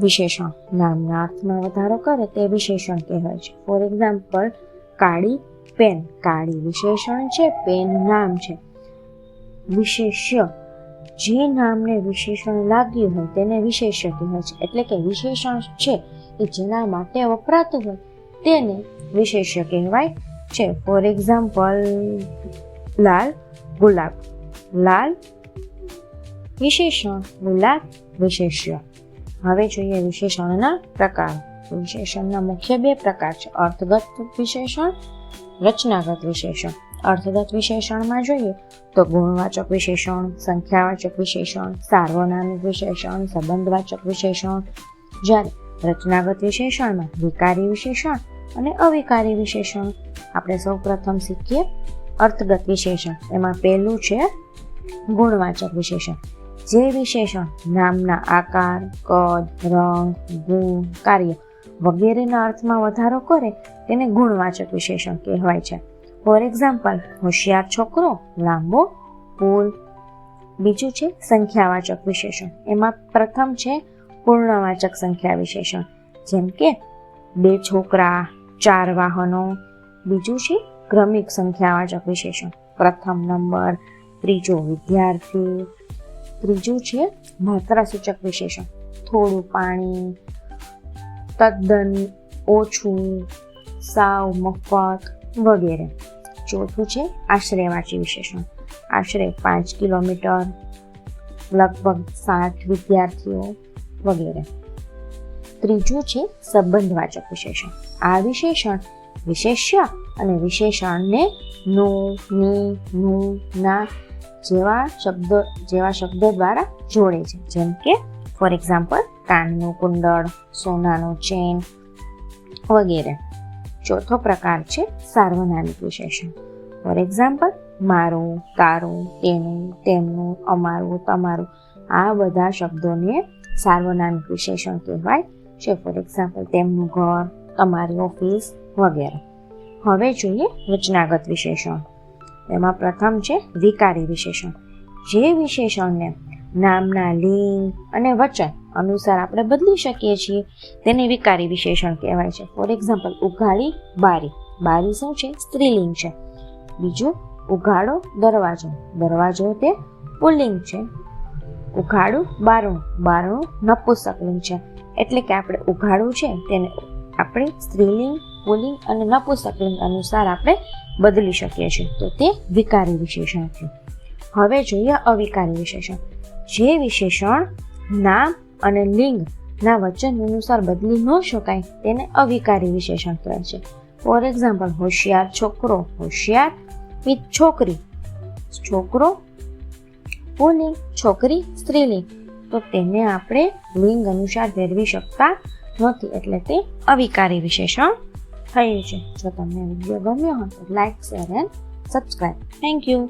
વિશેષણ. નામના અર્થમાં વધારો કરે તે વિશેષણ કહેવાય છે. ફોર એક્ઝામ્પલ કાળી પેન કાળી વિશેષણ છે પેન નામ છે. વિશેષ્ય. જે નામને વિશેષણ લાગ્યું હોય તેને વિશેષ્ય કહેવાય છે. એટલે કે વિશેષણ છે એ જેના માટે વપરાતું હોય તેને વિશેષ્ય કહેવાય છે. ફોર એક્ઝામ્પલ લાલ ગુલાબ. લાલ વિશેષણ. ગુલાબ વિશેષ્ય. હવે જોઈએ વિશેષણના પ્રકાર. વિશેષણના મુખ્ય બે પ્રકાર છે. અર્થગત વિશેષણ, રચનાગત વિશેષણ. અર્થગત વિશેષણમાં જોઈએ તો ગુણવાચક વિશેષણ, સંખ્યાવાચક વિશેષણ, સાર્વનામિક વિશેષણ, સંબંધવાચક વિશેષણ, જ્યારે રચનાગત વિશેષણમાં વિકારી વિશેષણ અને અવિકારી વિશેષણ. આપણે સૌ પ્રથમ શીખીએ અર્થગત વિશેષણ. એમાં પહેલું છે ગુણવાચક વિશેષણ. જે વિશેષણ નામના આકાર, કદ, રંગ, ગુણ, કાર્ય વગેરેના અર્થમાં વધારો કરે તેને ગુણવાચક વિશેષણ કહેવાય છે. ફોર એક્ઝામ્પલ હોશિયાર છોકરો, લાંબો પુલ બીજું છે સંખ્યાવાચક વિશેષણ. એમાં પ્રથમ છે પૂર્ણવાચક સંખ્યા વિશેષણ. જેમ કે બે છોકરા, ચાર વાહનો. બીજું છે ક્રમિક સંખ્યાવાચક વિશેષણ. પ્રથમ નંબર, ત્રીજો વિદ્યાર્થી. ત્રીજું છે માત્રાસૂચક વિશેષણ. થોડું પાણી, તદ્દન ઓછું, સાવ, મફત વગેરે. ચોથું છે આશ્રયવાચી વિશેષણ. આશરે પાંચ કિલોમીટર, લગભગ સાત વિદ્યાર્થીઓ વગેરે. ત્રીજું છે સંબંધવાચક વિશેષણ. આ વિશેષણ વિશેષ્ય અને વિશેષણને નો, ની, નું, ના જેવા શબ્દો જેવા શબ્દો દ્વારા જોડે છે. જેમ કે ફોર એક્ઝામ્પલ કાનનું કુંડળ, સોનાનું ચેન વગેરે. ચોથો પ્રકાર છે સાર્વનામિક વિશેષણ. ફોર એક્ઝામ્પલ મારું, તારું, તેનું, તેમનું, અમારું, તમારું. આ બધા શબ્દોને સાર્વનામિક વિશેષણ કહેવાય છે. ફોર એક્ઝામ્પલ તેમનું ઘર, તમારી ઓફિસ વગેરે. હવે જોઈએ રચનાગત વિશેષણ. એમાં પ્રથમ છે વિકારી વિશેષણ. જે વિશેષણને નામના લિંગ અને વચન અનુસાર આપણે બદલી શકીએ છીએ, તેને વિકારી વિશેષણ કહેવાય છે. ફોર એક્ઝામ્પલ ઉઘાડી બારી. બારી શું છે? સ્ત્રીલિંગ છે. બીજું, ઉઘાડો દરવાજો. દરવાજો તે પુલ્લિંગ છે. ઉઘાડું બારણું. બારણું નપુસકલિંગ છે. એટલે કે આપણે ઉઘાડું છે, તેને આપણે સ્ત્રીલિંગ, પુલિંગ અને નપુસકલિંગ અનુસાર આપણે બદલી શકીએ છીએ. તો તે વિકારી વિશેષણ છે. હવે જોઈએ અવિકારી વિશેષણ. જે વિશેષણ નામ અને લિંગ ના વચન અનુસાર બદલી ન શકાય તેને અવિકારી વિશેષણ કહે છે. ફોર એક્ઝામ્પલ હોશિયાર છોકરો, હોશિયાર વિથ છોકરી, છોકરો પુલિંગ, છોકરી સ્ત્રીલિંગ. તો તેને આપણે લિંગ અનુસાર ફેરવી શકતા નથી. એટલે તે અવિકારી વિશેષણ થયું છે જો તમને વીડિયો ગમ્યો હોય તો like share and subscribe thank you